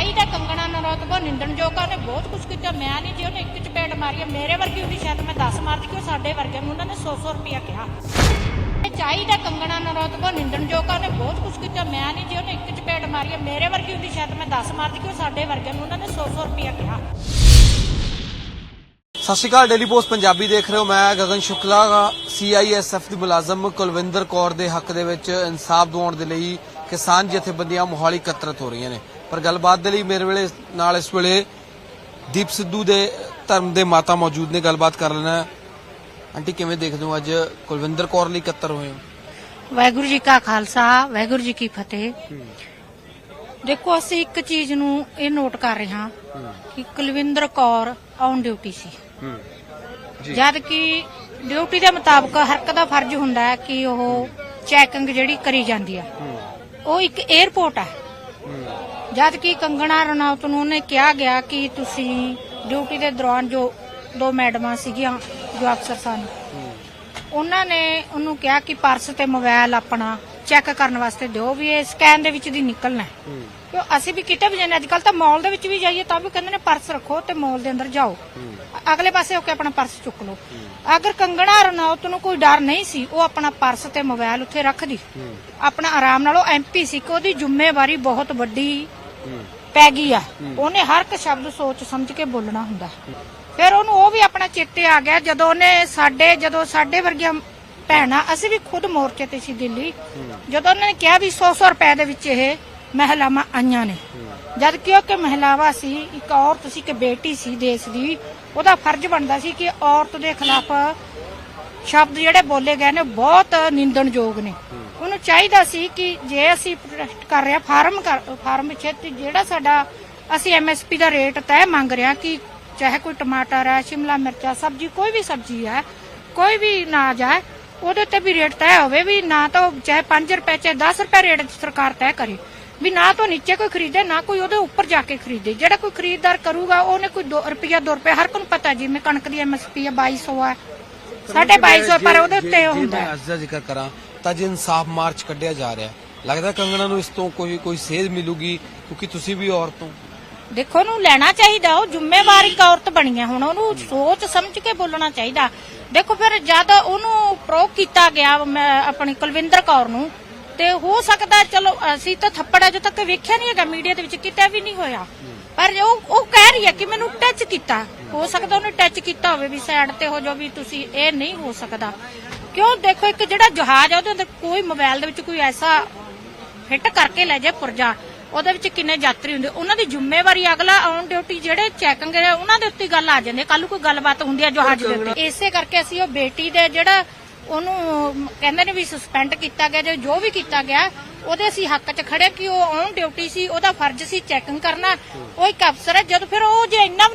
ਚਾਹੀਦਾ ਕੰਗਣਾ ਨਰੋਤਬਾ ਨਿੰਦਣਯੋਗ ਉਹਨੇ ਬਹੁਤ ਕੁਝ ਕੀਤਾ। ਮੈਂ ਨਹੀਂ ਜੇ ਉਹਨੇ ਇੱਕ ਚਪੇੜ ਮਾਰੀ ਆ, ਮੇਰੇ ਵਰਗੀ ਹੁੰਦੀ ਸ਼ਾਇਦ ਮੈਂ 10 ਮਾਰਦੀ ਕਿਉਂ ਸਾਡੇ ਵਰਗੇ ਨੂੰ ਉਹਨਾਂ ਨੇ 100-100 ਰੁਪਇਆ ਕਿਹਾ। ਇਹ ਚਾਹੀਦਾ ਕੰਗਣਾ ਨਰੋਤਬਾ ਨਿੰਦਣਯੋਗ ਉਹਨੇ ਬਹੁਤ ਕੁਝ ਕੀਤਾ। ਮੈਂ ਨਹੀਂ ਜੇ ਉਹਨੇ ਇੱਕ ਚਪੇੜ ਮਾਰੀ ਆ, ਮੇਰੇ ਵਰਗੀ ਹੁੰਦੀ ਸ਼ਾਇਦ ਮੈਂ 10 ਮਾਰਦੀ ਕਿਉਂ ਸਾਡੇ ਵਰਗੇ ਨੂੰ ਉਹਨਾਂ ਨੇ 100-100 ਰੁਪਇਆ ਕਿਹਾ। ਸਤਿ ਸ਼੍ਰੀ ਅਕਾਲ ਡੇਲੀ ਪੋਸਟ ਪੰਜਾਬੀ ਦੇਖ ਰਹੇ ਹੋ। ਮੈਂ ਗਗਨ ਸ਼ੁਕਲਾ ਸੀਆਈਐਸਐਫ ਦੀ ਮੁਲਾਜ਼ਮ ਕੁਲਵਿੰਦਰ ਕੌਰ ਦੇ ਹੱਕ ਦੇ ਵਿੱਚ ਇਨਸਾਫ ਦਿਵਾਉਣ ਦੇ ਲਈ ਕਿਸਾਨ ਜਥੇਬੰਦੀਆਂ ਮੋਹਾਲੀ ਇਕੱਤਰਤ ਹੋ ਰਹੀਆਂ ਨੇ। ਪਰ ਗੱਲਬਾਤ ਦੇ ਲਈ ਮੇਰੇ ਵੇਲੇ ਨਾਲ ਇਸ ਵੇਲੇ ਦੀਪ ਸਿੱਧੂ ਦੇ ਧਰਮ ਦੇ ਮਾਤਾ ਮੌਜੂਦ ਨੇ ਗੱਲਬਾਤ ਕਰ ਲੈਣਾ। ਆਂਟੀ ਕਿਵੇਂ ਦੇਖਦੇ ਹੋ ਅੱਜ ਕੁਲਵਿੰਦਰ ਕੌਰ ਲਈ ਇਕੱਤਰ ਹੋਏ ਹੋ? ਵਾਹਿਗੁਰੂ ਜੀ ਕਾ ਖਾਲਸਾ ਵਾਹਿਗੁਰੂ ਜੀ ਕੀ ਫਤਿਹ। ਦੇਖੋ ਅਸੀਂ ਇੱਕ ਚੀਜ਼ ਨੂੰ ਇਹ ਨੋਟ ਕਰ ਰਹੇ ਹਾਂ ਕਿ ਕੁਲਵਿੰਦਰ ਕੌਰ ਔਨ ਡਿਊਟੀ ਸੀ। ਜਦ ਕਿ ਡਿਊਟੀ ਦੇ ਮੁਤਾਬਕ ਹਰ ਇੱਕ ਦਾ ਫਰਜ਼ ਹੁੰਦਾ ਹੈ ਕਿ ਉਹ ਚੈਕਿੰਗ ਜਿਹੜੀ ਕਰੀ ਜਾਂਦੀ ਆ ਉਹ ਇੱਕ 에ਅਰਪੋਰਟ ਹੈ। ਜਦ ਕਿ ਕੰਗਣਾ ਰਣੌਤ ਨੂੰ ਉਹਨੇ ਕਿਹਾ ਗਿਆ ਕਿ ਤੁਸੀਂ ਡਿਊਟੀ ਦੇ ਦੌਰਾਨ ਜੋ ਦੋ ਮੈਡਮਾਂ ਸੀਗੀਆਂ ਜੋ ਅਫਸਰ ਸਨ। ਉਹਨਾਂ ਨੇ ਉਹਨੂੰ ਕਿਹਾ ਕਿ ਪਰਸ ਤੇ ਮੋਬਾਈਲ ਆਪਣਾ ਚੈੱਕ ਕਰਨ ਵਾਸਤੇ ਦਿਓ ਵੀ ਇਹ ਸਕੈਨ ਦੇ ਵਿੱਚ ਦੀ ਨਿਕਲਣਾ ਹੈ। ਕਿਉਂ? ਅਸੀਂ ਵੀ ਕਿਤੇ ਵੀ ਜਾਂਦੇ ਅੱਜ ਕੱਲ ਤਾਂ ਮਾਲ ਦੇ ਵਿੱਚ ਵੀ ਜਾਈਏ ਤਾਂ ਵੀ ਕਹਿੰਦੇ ਨੇ ਪਰਸ ਰੱਖੋ ਤੇ ਮਾਲ ਦੇ ਅੰਦਰ ਜਾਓ। ਅਗਲੇ ਪਾਸੇ ਹੋ ਕੇ ਆਪਣਾ ਪਰਸ ਚੁੱਕ ਲਓ। ਅਗਰ ਕੰਗਣਾ ਰਣੌਤ ਨੂੰ ਕੋਈ ਡਰ ਨਹੀਂ ਸੀ ਉਹ ਆਪਣਾ ਪਰਸ ਤੇ ਮੋਬਾਈਲ ਉੱਥੇ ਰੱਖਦੀ। ਆਪਣਾ ਆਰਾਮ ਨਾਲ ਉਹ ਐਮਪੀ ਸੀ ਕਿ ਉਹਦੀ ਜ਼ਿੰਮੇਵਾਰੀ ਬਹੁਤ ਵੱਡੀ ਪੈ ਗਈ ਆ। ਉਹਨੇ ਹਰ ਇੱਕ ਸ਼ਬਦ ਸੋਚ ਸਮਝ ਕੇ ਬੋਲਣਾ ਹੁੰਦਾ। ਫਿਰ ਉਹਨੂੰ ਉਹ ਵੀ ਆਪਣਾ ਚੇਤੇ ਆ ਗਿਆ, ਜਦੋਂ ਉਹਨੇ ਸਾਡੇ, ਜਦੋਂ ਸਾਡੇ ਵਰਗੀਆਂ ਭੈਣਾਂ, ਅਸੀਂ ਵੀ ਖੁਦ ਮੋਰਚੇ ਤੇ ਸੀ ਦਿੱਲੀ। ਜਦੋਂ ਉਹਨਾਂ ਨੇ ਕਿਹਾ ਵੀ 100-100 ਰੁਪਏ ਦੇ ਵਿੱਚ ਇਹ ਮਹਿਲਾਵਾਂ ਆਈਆਂ ਨੇ। ਜਦ ਕਿ ਉਹ ਕਿ ਮਹਿਲਾਵਾ ਸੀ, ਇੱਕ ਔਰਤ ਸੀ ਕਿ ਬੇਟੀ ਸੀ ਦੇਸ਼ ਦੀ। ਉਹਦਾ ਫਰਜ਼ ਬਣਦਾ ਸੀ ਕਿ ਔਰਤ ਦੇ ਖਿਲਾਫ ਸ਼ਬਦ ਜਿਹੜੇ ਬੋਲੇ ਗਏ ਨੇ ਬਹੁਤ ਨਿੰਦਣਯੋਗ ਨੇ। ਉਹਨੂੰ ਚਾਹੀਦਾ ਸੀ ਕਿ ਜੇ ਅਸੀਂ ਪ੍ਰੋਟੈਸਟ ਕਰ ਰਹੇ ਫਾਰਮ ਫਾਰਮ ਵਿੱਚ ਜਿਹੜਾ ਸਾਡਾ, ਅਸੀਂ ਐਮਐਸਪੀ ਦਾ ਰੇਟ ਤੈਅ ਮੰਗ ਰਹੇ ਕਿ ਚਾਹੇ ਕੋਈ ਟਮਾਟਰ ਹੈ, ਸ਼ਿਮਲਾ ਮਿਰਚਾ ਸਬਜ਼ੀ, ਕੋਈ ਵੀ ਸਬਜ਼ੀ ਹੈ, ਕੋਈ ਵੀ ਅਨਾਜ ਹੈ ਉਹਦੇ ਤੇ ਵੀ ਰੇਟ ਤੈਅ ਹੋਵੇ ਵੀ ਨਾ ਤਾਂ ਚਾਹੇ 5 ਰੁਪਏ, ਚਾਹੇ 10 ਰੁਪਏ ਰੇਟ ਸਰਕਾਰ ਤੈਅ ਕਰੇ। ਵੀ ਨਾ ਤਾਂ ਨੀਚੇ ਕੋਈ ਖਰੀਦੇ, ਨਾ ਕੋਈ ਉਹਦੇ ਉੱਪਰ ਜਾ ਕੇ ਖਰੀਦੇ। ਜਿਹੜਾ ਕੋਈ ਖਰੀਦਦਾਰ ਕਰੂਗਾ, ਉਹਨੇ ਕੋਈ 2 ਰੁਪਿਆ 2 ਰੁਪਏ ਹਰ ਕੋਈ ਨੂੰ ਪਤਾ ਜਿਵੇਂ ਕਣਕ ਦੀ ਐਮਐਸਪੀ ਹੈ 2200 ਹੈ ਸਾਢੇ 2200 ਪਰ ਉਹਦੇ ਉੱਤੇ ਉਹ ਹੁੰਦਾ। ਅੱਜ ਦਾ ਜ਼ਿਕਰ ਕਰਾਂ ਤਾਂ ਜੇ ਇਨਸਾਫ ਮਾਰਚ ਕੱਢਿਆ ਜਾ ਰਿਹਾ ਲੱਗਦਾ ਕੰਗਣਾ ਨੂੰ ਇਸ ਤੋਂ ਕੋਈ ਕੋਈ ਸੇਧ ਮਿਲੂਗੀ ਕਿਉਂਕਿ ਤੁਸੀਂ ਵੀ ਔਰਤ ਹੋ। ਦੇਖੋ ਉਹਨੂੰ ਲੈਣਾ ਚਾਹੀਦਾ ਉਹ ਜ਼ਿੰਮੇਵਾਰ ਇੱਕ ਔਰਤ ਬਣੀ ਹੈ। ਹੁਣ ਉਹਨੂੰ ਸੋਚ ਸਮਝ ਕੇ ਬੋਲਣਾ ਚਾਹੀਦਾ। ਦੇਖੋ ਫਿਰ ਜਦ ਉਹਨੂੰ ਪ੍ਰੋ ਕੀਤਾ ਗਿਆ ਮੈਂ ਆਪਣੀ ਕੁਲਵਿੰਦਰ ਕੌਰ ਨੂੰ ਤੇ ਹੋ ਸਕਦਾ ਚਲੋ ਅਸੀਂ ਤਾਂ ਥੱਪੜ ਅਜੇ ਤੱਕ ਵੇਖਿਆ ਨਹੀਂ ਹੈਗਾ ਮੀਡੀਆ ਦੇ ਵਿੱਚ ਕਿਤੇ ਵੀ ਨਹੀਂ ਹੋਇਆ। ਪਰ ਉਹ ਉਹ ਕਹਿ ਰਹੀ ਹੈ ਕਿ ਮੈਨੂੰ ਟੱਚ ਕੀਤਾ। ਹੋ ਸਕਦਾ ਉਹਨੇ ਟੱਚ ਕੀਤਾ ਹੋਵੇ ਵੀ ਸਾਈਡ ਤੇ ਹੋ ਜੋ ਵੀ ਤੁਸੀਂ ਇਹ ਨਹੀਂ ਹੋ ਸਕਦਾ। ਕਿਉਂ? ਦੇਖੋ ਇੱਕ ਜਿਹੜਾ ਜਹਾਜ਼ ਆ ਉਹਦੇ ਅੰਦਰ ਕੋਈ ਮੋਬਾਈਲ ਦੇ ਵਿੱਚ ਕੋਈ ਐਸਾ ਫਿੱਟ ਕਰਕੇ ਲੈ ਜਾਏ ਪੁਰਜਾ। ਉਹਦੇ ਵਿੱਚ ਕਿੰਨੇ ਯਾਤਰੀ ਹੁੰਦੇ? ਉਹਨਾਂ ਦੀ ਜ਼ਿੰਮੇਵਾਰੀ ਅਗਲਾ ਔਨ ਡਿਊਟੀ ਜਿਹੜੇ ਚੈਕਿੰਗ ਉਹਨਾਂ ਦੇ ਉੱਤੇ ਗੱਲ ਆ ਜਾਂਦੀ ਕੱਲ ਨੂੰ ਕੋਈ ਗੱਲਬਾਤ ਹੁੰਦੀ ਆ ਜਹਾਜ਼ ਦੇ ਉੱਤੇ। ਇਸੇ ਕਰਕੇ ਅਸੀਂ ਉਹ ਬੇਟੀ ਦੇ ਜਿਹੜਾ ਉਹਨੂੰ ਕਹਿੰਦੇ ਨੇ ਵੀ ਸਸਪੈਂਡ ਕੀਤਾ ਗਿਆ, ਜਾਂ ਜੋ ਵੀ ਕੀਤਾ ਗਿਆ, ਉਹਦੇ ਅਸੀਂ ਹੱਕ 'ਚ ਖੜੇ ਕਿ ਉਹ ਔਨ ਡਿਊਟੀ ਸੀ, ਉਹਦਾ ਫਰਜ਼ ਸੀ ਚੈਕਿੰਗ ਕਰਨਾ। ਉਹ ਇੱਕ ਅਫਸਰ ਹੈ, ਜਦ ਫਿਰ ਉਹ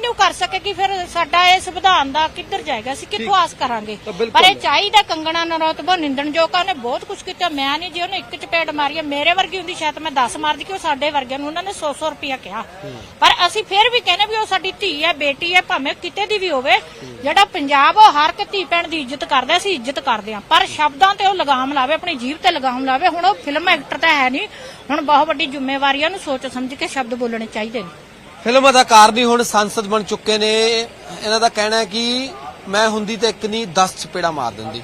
ਨਹੀਂ ਕਰ ਸਕੇ ਕਿ ਫਿਰ ਸਾਡਾ ਇਹ ਸੰਵਿਧਾਨ ਦਾ ਕਿੱਧਰ ਜਾਏਗਾ? ਅਸੀਂ ਕਿੱਥੋਂ ਆਸ ਕਰਾਂਗੇ? ਤਾਂ ਬਿਲਕੁਲ। ਪਰ ਇਹ ਚਾਹੀਦਾ ਕੰਗਣਾ ਨਰੋਤਬਾ ਨਿੰਦਣਯੋਗ ਆ ਉਹਨੇ ਬਹੁਤ ਕੁਝ ਕੀਤਾ। ਮੈਂ ਨਹੀਂ ਜੇ ਉਹਨੇ ਇੱਕ ਚਪੇੜ ਮਾਰੀ ਆ, ਮੇਰੇ ਵਰਗੀ ਹੁੰਦੀ ਸ਼ਾਇਦ ਮੈਂ 10 ਮਾਰਦੀ ਕਿ ਉਹ ਸਾਡੇ ਵਰਗਿਆਂ ਨੂੰ ਉਹਨਾਂ ਨੇ 100-100 ਰੁਪਇਆ ਕਿਹਾ। ਪਰ ਅਸੀਂ ਫਿਰ ਵੀ ਕਹਿੰਦੇ ਵੀ ਉਹ ਸਾਡੀ ਧੀ ਹੈ ਬੇਟੀ ਹੈ ਭਾਵੇਂ ਕਿਤੇ ਦੀ ਵੀ ਹੋਵੇ ਜਿਹੜਾ ਪੰਜਾਬ ਉਹ ਹਰ ਇੱਕ ਧੀ ਭੈਣ ਦੀ ਇੱਜ਼ਤ ਕਰਦਾ ਅਸੀਂ ਇੱਜ਼ਤ ਕਰਦੇ ਹਾਂ। ਪਰ ਸ਼ਬਦਾਂ ਤੇ ਉਹ ਲਗਾਮ ਲਾਵੇ ਆਪਣੀ ਜੀਭ ਤੇ ਲਗਾਮ ਲਾਵੇ। ਹੁਣ ਉਹ ਫਿਲਮ ਐਕਟਰ ਤਾਂ ਹੈ ਨਹੀਂ। ਹੁਣ ਬਹੁਤ ਵੱਡੀ ਜ਼ਿੰਮੇਵਾਰੀ ਆ ਉਹਨੂੰ ਸੋਚ ਸਮਝ ਕੇ ਸ਼ਬਦ ਬੋਲਣੇ ਚਾਹੀਦੇ ਨੇ। ਫਿਲਮ ਅਦਾਕਾਰ ਨਹੀਂ ਹੁਣ ਸੰਸਦ ਬਣ ਚੁੱਕੇ ਨੇ। ਇਹਨਾਂ ਦਾ ਕਹਿਣਾ ਹੈ ਕਿ ਮੈਂ ਹੁੰਦੀ ਤਾਂ ਇੱਕ ਨਹੀਂ 10 ਚਪੇੜਾ ਮਾਰ ਦਿੰਦੀ।